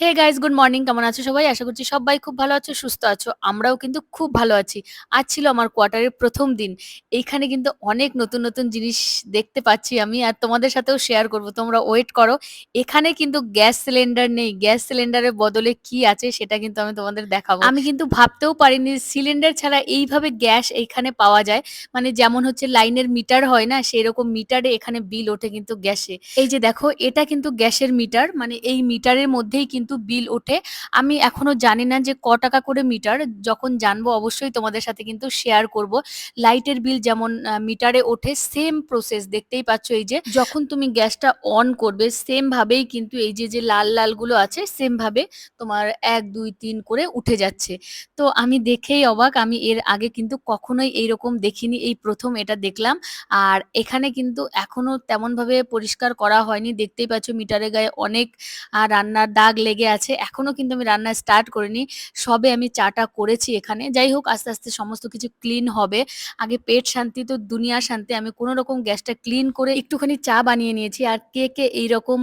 Hey guys good morning কেমন আছো সবাই? আশা করছি সবাই খুব ভালো আছো, সুস্থ আছো। আমরাও কিন্তু খুব ভালো আছি। আজ ছিল আমার কোয়ার্টারের প্রথম দিন। এইখানে কিন্তু অনেক নতুন নতুন জিনিস দেখতে পাচ্ছি আমি, আর তোমাদের সাথেও শেয়ার করব। তোমরা ওয়েট করো। এখানে কিন্তু গ্যাস সিলিন্ডার নেই। গ্যাস সিলিন্ডারের বদলে কি আছে সেটা কিন্তু আমি তোমাদের দেখাবো। আমি কিন্তু ভাবতেও পারিনি সিলিন্ডার ছাড়া এইভাবে গ্যাস এইখানে পাওয়া যায়। মানে যেমন হচ্ছে লাইনের মিটার হয় না সেই রকম মিটারে এখানে বিল ওঠে কিন্তু গ্যাসে। এই যে দেখো, এটা কিন্তু গ্যাসের মিটার। মানে এই মিটারের মধ্যেই কিন্তু বিল ওঠে। আমি এখনও জানি না যে ক টাকা করে মিটার, যখন জানব অবশ্যই তোমাদের সাথে কিন্তু শেয়ার করব। লাইটের বিল যেমন মিটারে ওঠে সেম প্রসেস দেখতেই পাচ্ছ এই যে, যখন তুমি গ্যাসটা অন করবে সেম ভাবেই কিন্তু এই যে যে লাল লালগুলো আছে সেম ভাবে তোমার এক, দুই, তিন করে উঠে যাচ্ছে। তো আমি দেখেই অবাক, আমি এর আগে কিন্তু কখনোই এইরকম দেখিনি, এই প্রথম এটা দেখলাম। আর এখানে কিন্তু এখনও তেমন ভাবে পরিষ্কার করা হয়নি, দেখতেই পাচ্ছ মিটারের গায়ে অনেক রান্নার দাগ লেগে আছে। এখনও কিন্তু আমি রান্না স্টার্ট করিনি। সবে আমি চাটা করেছি এখানে। যাই হোক আস্তে, আস্তে সমস্ত কিছু ক্লিন হবে। আগে পেট শান্তি তো দুনিয়া শান্তি। আমি কোনো রকম গ্যাসটা ক্লিন করে একটুখানি চা বানিয়ে নিয়েছি। আর কে, কে এইরকম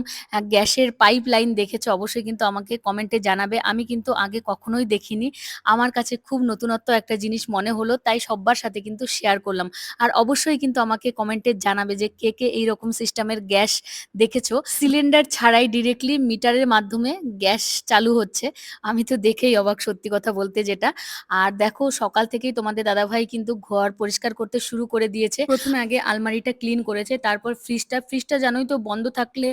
গ্যাসের পাইপলাইন দেখেছ অবশ্যই কিন্তু আমাকে কমেন্টে জানাবে। আমি কিন্তু আগে কখনোই দেখিনি। আমার কাছে খুব নতুনত্ব একটা জিনিস মনে হলো। তাই সব্বার সাথে কিন্তু শেয়ার করলাম। আর অবশ্যই কিন্তু আমাকে কমেন্টে জানাবে যে কে, কে এইরকম সিস্টেমের গ্যাস দেখেছ। সিলিন্ডার ছাড়াই ডিরেক্টলি মিটারের মাধ্যমে গ্যাস চালু হচ্ছে। আমি তো দেখেই অবাক সত্যি কথা বলতে যেটা। আর দেখো সকাল থেকেই তোমাদের দাদাভাই কিন্তু ঘর পরিষ্কার করতে শুরু করে দিয়েছে। প্রথমে আগে আলমারিটা ক্লিন করেছে। তারপর ফ্রিজটা, ফ্রিজটা জানোই তো বন্ধ থাকলে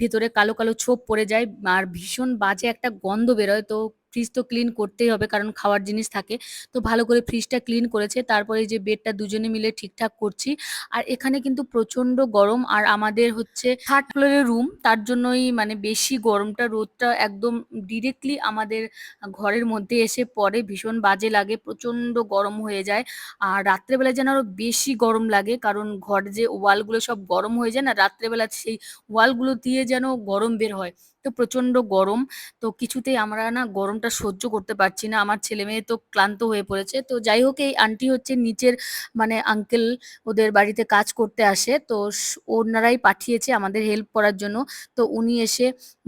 ভেতরে কালো, কালো ছোপ পড়ে যায় আর ভীষণ বাজে একটা গন্ধ বেরোয়। তো ফ্রিজ তো ক্লিন করতেই হবে কারণ খাওয়ার জিনিস থাকে। তো ভালো করে ফ্রিজটা ক্লিন করেছে। তারপরে যে বেডটা দুজনে মিলে ঠিকঠাক করছি। আর এখানে কিন্তু প্রচণ্ড গরম আর আমাদের হচ্ছে 3rd ফ্লোরের রুম। তার জন্যই মানে বেশি গরমটা, রোদটা একদম ডিরেক্টলি আমাদের ঘরের মধ্যে এসে পড়ে। ভীষণ বাজে লাগে। প্রচণ্ড গরম হয়ে যায়। আর রাত্রেবেলা যেন আরও বেশি গরম লাগে। কারণ ঘর যে ওয়ালগুলো সব গরম হয়ে যায় না, রাত্রেবেলা সেই ওয়ালগুলো দিয়ে যেন গরম বের হয়। তো প্রচণ্ড গরম। তো কিছুতেই আমরা না গরমটা সহ্য করতে পারছি না। আমার ছেলে মেয়ে তো ক্লান্ত হয়ে পড়েছে। তো যাই হোক এই আন্টি হচ্ছে নিচের মানে আঙ্কেল ওদের বাড়িতে কাজ করতে আসে। তো ওনারাই পাঠিয়েছে আমাদের হেল্প করার জন্য। তো উনি এসে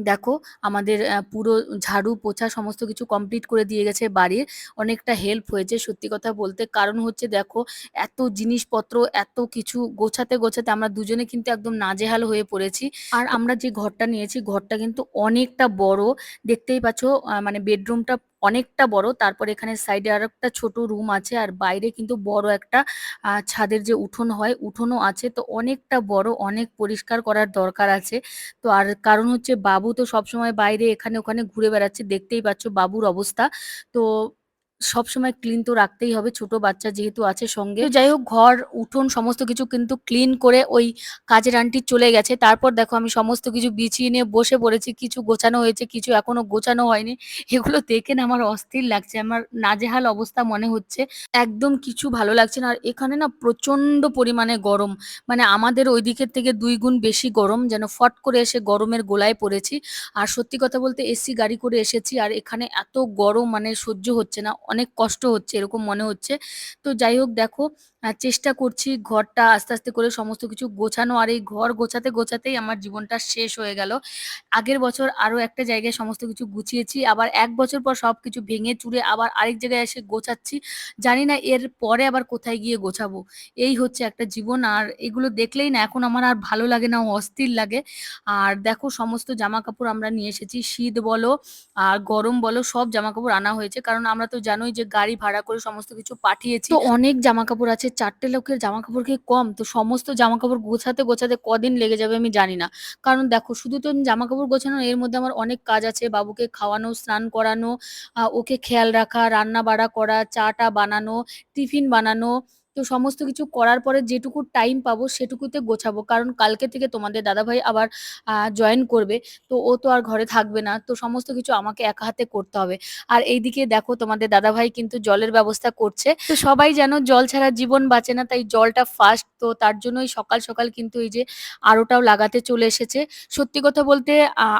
দেখো আমাদের পুরো ঝাড়ু, পোছা সমস্ত কিছু কমপ্লিট করে দিয়ে গেছে বাড়ির। অনেকটা হেল্প হয়েছে সত্যি কথা বলতে। কারণ হচ্ছে দেখো এত জিনিসপত্র, এত কিছু গোছাতে, গোছাতে আমরা দুজনে কিন্তু একদম নাজেহাল হয়ে পড়েছি। আর আমরা যে ঘরটা নিয়েছি ঘরটা কিন্তু অনেকটা বড়। দেখতেই পাচ্ছ মানে বেডরুমটা অনেকটা বড়। তারপর এখানে সাইডে আর একটা ছোট রুম আছে। আর বাইরে কিন্তু বড় একটা ছাদের যে উঠোন হয় উঠোনও আছে। তো অনেকটা বড়, অনেক পরিষ্কার করার দরকার আছে। তো আর কারণ হচ্ছে বাবু তো সবসময় বাইরে এখানে ওখানে ঘুরে বেড়াচ্ছে। দেখতেই পাচ্ছ বাবুর অবস্থা। তো সবসময় ক্লিন তো রাখতেই হবে ছোট বাচ্চা যেহেতু আছে সঙ্গে। যাই হোক ঘর, উঠোন সমস্ত কিছু কিন্তু ক্লিন করে ওই কাজের আন্টি চলে গেছে। তারপর দেখো আমি সমস্ত কিছু বিছিয়ে নিয়ে বসে পড়েছি। কিছু গোছানো হয়েছে, কিছু এখনও গোছানো হয়নি। এগুলো দেখে না আমার অস্থির লাগছে। আমার নাজেহাল অবস্থা মনে হচ্ছে। একদম কিছু ভালো লাগছে না। আর এখানে না প্রচণ্ড পরিমাণে গরম। মানে আমাদের ওই দিকের থেকে দুই গুণ বেশি গরম। যেন ফট করে এসে গরমের গোলায় পড়েছি। আর সত্যি কথা বলতে এসি গাড়ি করে এসেছি। আর এখানে এত গরম মানে সহ্য হচ্ছে না। অনেক কষ্ট হচ্ছে এরকম মনে হচ্ছে। তো যাই হোক দেখো চেষ্টা করছি ঘরটা আস্তে, আস্তে করে সমস্ত কিছু গোছানো। আর এই ঘর গোছাতে, গোছাতেই আমার জীবনটা শেষ হয়ে গেল। আগের বছর আরও একটা জায়গায় সমস্ত কিছু গুছিয়েছি। আবার এক বছর পর সবকিছু ভেঙে চুড়ে আবার আরেক জায়গায় এসে গোছাচ্ছি। জানি না এর পরে আবার কোথায় গিয়ে গোছাবো। এই হচ্ছে একটা জীবন। আর এগুলো দেখলেই না এখন আমার আর ভালো লাগে না, অস্থির লাগে। আর দেখো সমস্ত জামা কাপড় আমরা নিয়ে এসেছি। শীত বলো আর গরম বলো সব জামা কাপড় আনা হয়েছে। কারণ আমরা তো জানোই যে গাড়ি ভাড়া করে সমস্ত কিছু পাঠিয়েছি। অনেক জামা কাপড় আছে। ৪ চারটে লোকের জামাকাপড় কি কম? তো সমস্ত জামা কাপড় গোছাতে, গোছাতে কদিন লেগে যাবে আমি জানি না। কারণ দেখো শুধু তো জামা কাপড় গোছানো এর মধ্যে আমার অনেক কাজ আছে। বাবুকে খাওয়ানো, স্নান করানো, ওকে খেয়াল রাখা, রান্না-বাড়া করা, চাটা বানানো, টিফিন বানানো। তো সমস্ত কিছু করার পরে যেটুকু টাইম পাবো সেটুকুতে গোছাবো। কারণ কালকে থেকে তোমাদের দাদাভাই আবার জয়েন করবে। তো ও তো আর ঘরে থাকবে না। তো সমস্ত কিছু আমাকে একা হাতে করতে হবে। আর এইদিকে দেখো তোমাদের দাদাভাই কিন্তু জলের ব্যবস্থা করছে। তো সবাই যেন জল ছাড়া জীবন বাঁচে না। তাই জলটা ফার্স্ট। তো তার জন্যই সকাল, সকাল কিন্তু এই যে আরোটাও লাগাতে চলে এসেছে। সত্যি কথা বলতে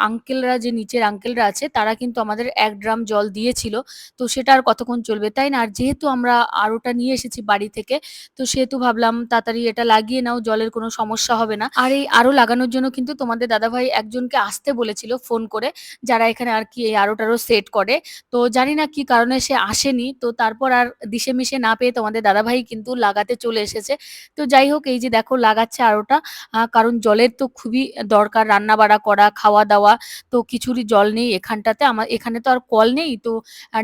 আঙ্কেলরা যে নিচের আঙ্কেলরা আছে তারা কিন্তু আমাদের এক ড্রাম জল দিয়েছিল। তো সেটা আর কতক্ষণ চলবে, তাই না? আর যেহেতু আমরা আরোটা নিয়ে এসেছি বাড়ি থেকে তো সেহেতু ভাবলাম তাড়াতাড়ি এটা লাগিয়ে নাও, জলের কোনো সমস্যা হবে না। আর এই আরও লাগানোর জন্য কিন্তু তোমাদের দাদাভাই একজনকে আসতে বলেছিল ফোন করে, যারা এখানে আর কি এই আরও টারো সেট করে। তো জানি না কি কারণে সে আসেনি, তো তারপর আর দিশে মিশে না পেয়ে তোমাদের দাদাভাই কিন্তু লাগাতে চলে এসেছে। তো যাই হোক, এই যে দেখো লাগাচ্ছে আরোটা কারণ জলের তো খুবই দরকার রান্না বাড়া করা খাওয়া দাওয়া তো কিছুরই জল নেই এখানটাতে। আমার এখানে তো আর কল নেই, তো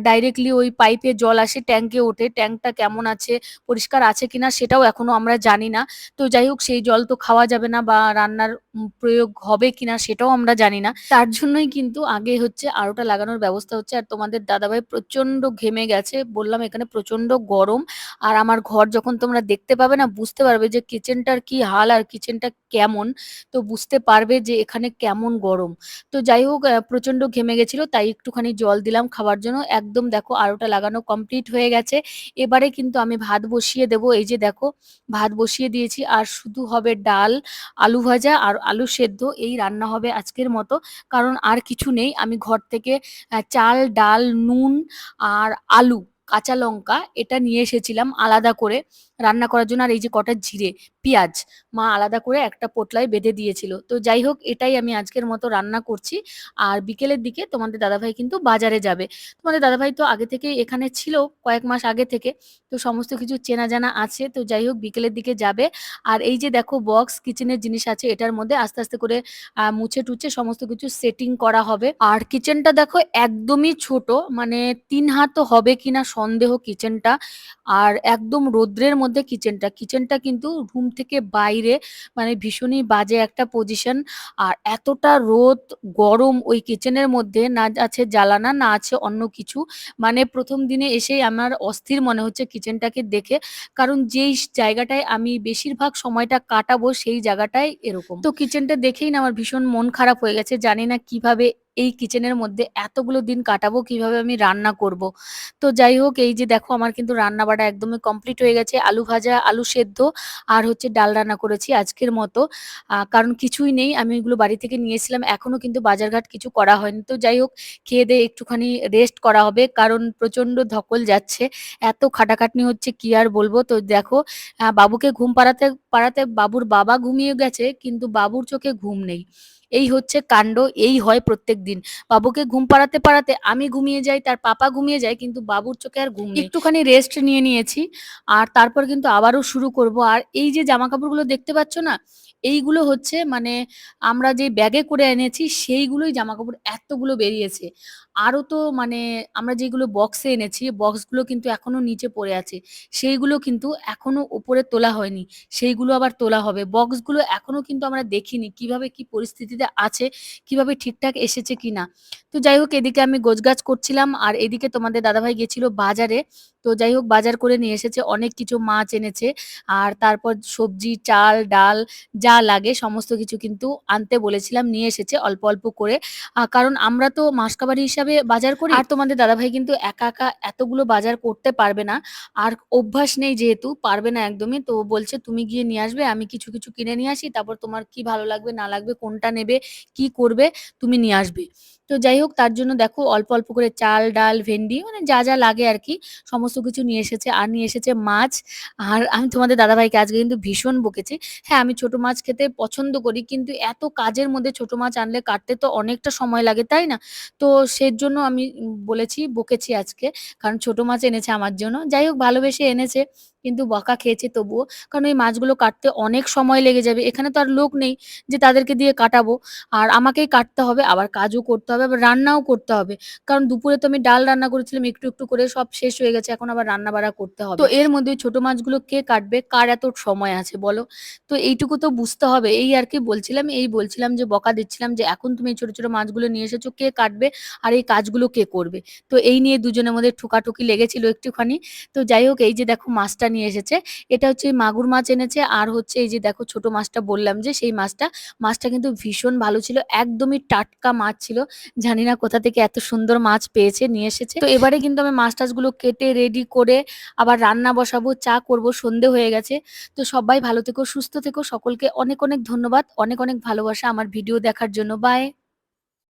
ডাইরেক্টলি ওই পাইপে জল আসে ট্যাঙ্কে ওঠে। ট্যাঙ্কটা কেমন আছে, পরিষ্কার আছে কিনা সেটাও এখনও আমরা জানি না। তো যাই হোক, সেই জল তো খাওয়া যাবে না বা রান্নার প্রয়োগ হবে কিনা সেটাও আমরা জানি না। তার জন্যই কিন্তু আগে হচ্ছে আরোটা লাগানোর ব্যবস্থা হচ্ছে। আর তোমাদের দাদাভাই প্রচণ্ড ঘেমে গেছে। বললাম এখানে প্রচণ্ড গরম। আর আমার ঘর যখন তোমরা দেখতে পাবে না, বুঝতে পারবে যে কিচেনটার কি হাল আর কিচেনটা কেমন। তো বুঝতে পারবে যে এখানে কেমন গরম। তো যাই হোক প্রচণ্ড ঘেমে গেছিল, তাই একটুখানি জল দিলাম খাবার জন্য। একদম দেখো আরোটা লাগানো কমপ্লিট হয়ে গেছে। এবারে কিন্তু আমি ভাত বসিয়ে দেবো। এই যে দেখো, ভাত বসিয়ে দিয়েছি, আর শুধু হবে ডাল, আলু ভাজা আর আলু সেদ্ধ। এই রান্না হবে আজকের মতো। কারণ আর কিছু নেই, আমি ঘর থেকে চাল, ডাল, নুন আর আলু, কাঁচা লঙ্কা এটা নিয়ে এসেছিলাম আলাদা করে। রান্না করার জন্য আর এই যে কটা জিরে, পেঁয়াজ, মা আলাদা করে একটা পোটলায় বেঁধে দিয়েছিল। তো যাই হোক, এটাই আমি আজকের মতো রান্না করছি। আর বিকেলের দিকে তোমাদের দাদাভাই কিন্তু বাজারে যাবে। তোমাদের দাদাভাই তো আগে থেকে এখানে ছিল, কয়েক মাস আগে থেকে। তো সমস্ত কিছু চেনা জানা আছে। তো যাই হোক, বিকেলের দিকে যাবে। আর এই যে দেখো বক্স কিচেনের জিনিস আছে, এটার মধ্যে আস্তে আস্তে করে মুছে টুছে সমস্ত কিছু সেটিং করা হবে। আর কিচেনটা দেখো, একদমই ছোট। মানে তিন হাতও হবে কিনা সন্দেহ কিচেনটা আর একদম রৌদ্রের মধ্যে কিচেনটা কিচেনটা কিন্তু রুম থেকে বাইরে মানে ভীষণই বাজে একটা পজিশন আর এতটা রোদ, গরম ওই কিচেনের মধ্যে, না আছে জ্বালানা, না আছে অন্য কিছু। মানে প্রথম দিনে এসেই আমার অস্থির মনে হচ্ছে কিচেনটাকে দেখে। কারণ যেই জায়গাটায় আমি বেশিরভাগ সময়টা কাটাবো সেই জায়গাটায় এরকম। তো কিচেনটা দেখেই না আমার ভীষণ মন খারাপ হয়ে গেছে। জানি না কীভাবে এই কিচেনের মধ্যে এতগুলো দিন কাটাবো, কীভাবে আমি রান্না করব? তো যাই হোক, এই যে দেখো, আমার কিন্তু রান্না বাড়া একদমই কমপ্লিট হয়ে গেছে। আলু ভাজা, আলু সেদ্ধ আর হচ্ছে ডাল রান্না করেছি আজকের মতো। কারণ কিছুই নেই, আমি এগুলো বাড়ি থেকে নিয়েছিলাম এখনও কিন্তু বাজারঘাট কিছু করা হয়নি। তো যাই হোক, খেয়ে দিয়ে একটুখানি রেস্ট করা হবে। কারণ প্রচণ্ড ধকল যাচ্ছে। এত খাটাখাটনি হচ্ছে, কি আর বলব? তো দেখো বাবুকে ঘুম পাড়াতে পাড়াতে বাবুর বাবা ঘুমিয়ে গেছে, কিন্তু বাবুর চোখে ঘুম নেই। এই হচ্ছে কাণ্ড, এই হয় প্রত্যেক দিন। বাবুকে ঘুম পাড়াতে পাড়াতে আমি ঘুমিয়ে যাই, তার পাপা ঘুমিয়ে যায়, কিন্তু বাবুর চোখে আর ঘুম একটুখানি রেস্ট নিয়ে নিয়েছি, আর তারপর কিন্তু আবারও শুরু করব। আর এই যে জামা কাপড়গুলো দেখতে পাচ্ছ না, এইগুলো হচ্ছে মানে আমরা যে ব্যাগে করে এনেছি, সেইগুলোই জামা কাপড় এতগুলো বেরিয়েছে। আরও তো মানে আমরা যেগুলো বক্সে এনেছি বক্সগুলো কিন্তু এখনও নিচে পড়ে আছে। সেইগুলো কিন্তু এখনও উপরে তোলা হয়নি। সেইগুলো আবার তোলা হবে। বক্সগুলো এখনও কিন্তু আমরা দেখিনি কীভাবে কি পরিস্থিতিতে আছে, কীভাবে ঠিকঠাক এসেছে কিনা। তো যাই হোক, এদিকে আমি গোছগাছ করছিলাম আর এদিকে তোমাদের দাদাভাই গেছিল বাজারে। তো যাই হোক, বাজার করে নিয়ে এসেছে, অনেক কিছু মাছ এনেছে। আর তারপর সবজি, চাল, ডাল, যা লাগে সমস্ত কিছু কিন্তু আনতে বলেছিলাম, নিয়ে এসেছে অল্প অল্প করে। কারণ আমরা তো মাসকাবারি হিসাবে বাজার করি। আর তোমাদের দাদাভাই কিন্তু একা একা এতগুলো বাজার করতে পারবে না। আর অভ্যাস নেই যেহেতু, পারবে না একদমই। তো বলছে, তুমি গিয়ে নিয়ে আসবে, আমি কিছু কিছু কিনে নিয়ে আসি। তারপর তোমার কি ভালো লাগবে, না লাগবে, কোনটা নেবে, কি করবে, তুমি নিয়ে আসবে। তো যাই হোক, তার জন্য দেখো অল্প অল্প করে চাল, ডাল, ভেন্ডি মানে যা যা লাগে আর কি সমস্ত কিছু নিয়ে এসেছে। আর নিয়ে এসেছে মাছ। আর আমি তোমাদের দাদাভাইকে আজকে কিন্তু ভীষণ বকেছি। হ্যাঁ আমি ছোট মাছ খেতে পছন্দ করি, কিন্তু এত কাজের মধ্যে ছোট মাছ আনলে কাটতে তো অনেকটা সময় লাগে, তাই না? তো সের জন্য আমি বলেছি, বকেছি আজকে, কারণ ছোট মাছ এনেছে আমার জন্য। যাই হোক, ভালোবেসে এনেছে। কিন্তু বকা খেয়েছে তবুও। কারণ এই মাছগুলো কাটতে অনেক সময় লেগে যাবে। এখানে তো আর লোক নেই যে তাদেরকে দিয়ে কাটাবো। আর আমাকেই কাটতে হবে, আবার কাজও করতে হবে, আবার রান্নাও করতে হবে। কারণ দুপুরে তো আমি ডাল রান্না করেছিলাম, একটু একটু করে সব শেষ হয়ে গেছে, এখন আবার রান্না বাড়া করতে হবে। তো এর মধ্যে ছোট মাছগুলো কে কাটবে? কার এত সময় আছে বলো? তো এইটুকু তো বুঝতে হবে। এই আর কি বলছিলাম, এই বলছিলাম যে বকা দিচ্ছিলাম যে এখন তুমি এই ছোট ছোট মাছগুলো নিয়ে এসেছ, কে কাটবে আর এই কাজগুলো কে করবে? তো এই নিয়ে দুজনের মধ্যে ঠুকাঠুকি লেগেছিল একটুখানি। তো যাই হোক, এই যে দেখো মাছটা নিয়ে এসেছে। এটা হচ্ছে মাগুর মাছ এনেছে। আর হচ্ছে এই যে দেখো ছোট মাছটা বললাম যে, সেই মাছটা মাছটা কিন্তু ভীষণ ভালো ছিল। একদমই টাটকা মাছ ছিল। জানি না কোথা থেকে এত সুন্দর মাছ পেয়েছে, নিয়ে এসেছে। তো এবারে কিন্তু আমি মাছ টাছগুলো কেটে রেডি করে আবার রান্না বসাবো, চা করব, সন্ধে হয়ে গেছে। তো সবাই ভালো থেকো, সুস্থ থেকো। সকলকে অনেক অনেক ধন্যবাদ। অনেক অনেক ভালোবাসা আমার ভিডিও দেখার জন্য। বাই